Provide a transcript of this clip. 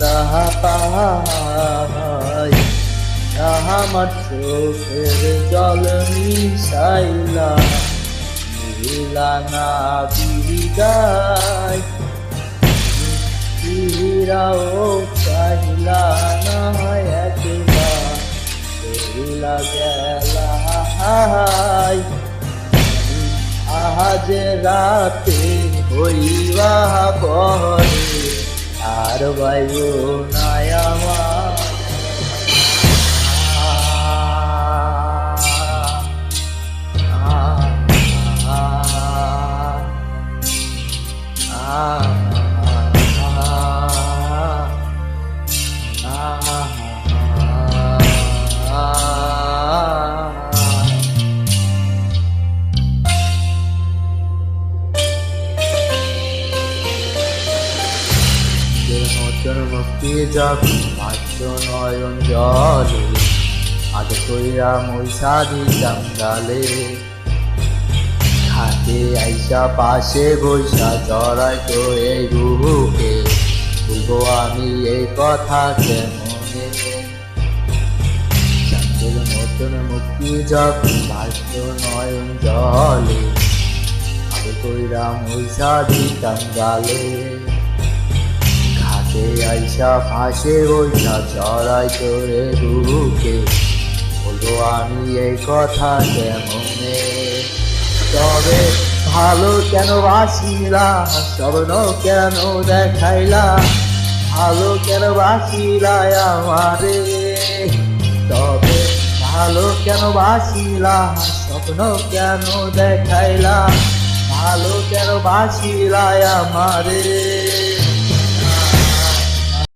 তাহা পাই আমার চোখের জল মিশাইলা। মিলা না বিদায় হিরাও চাহিলা না একবার। কহিলা গেলা হাই আজ রাতে হইবা পরে আর বায়ু নাই আমার নতুন মুক্তি যখন মাত্র নয়ন জলে আজ কইরা মই সাধি জঙ্গালে হাতে আইসা পাশে বৈশা জড়াই তো এই রুহুকে বলব আমি এই কথা কেমনে চাঁদের নতুন মুক্তি যখন মাত্র নয়ন জলে আগে কইরা মই সাধি জঙ্গালে ঘাটে আইসা ফাঁসে বৈশা চড়াই তোরে রুকে বলব আমি এই কথা কেমনে? তবে ভালো কেন বাসিলা? স্বপ্ন কেন দেখাইলা? ভালো কেন বাসিলা আমারে? তবে ভালো কেন বাসিলা? স্বপ্ন কেন দেখাইলা? ভালো কেন বাসিলা আমারে?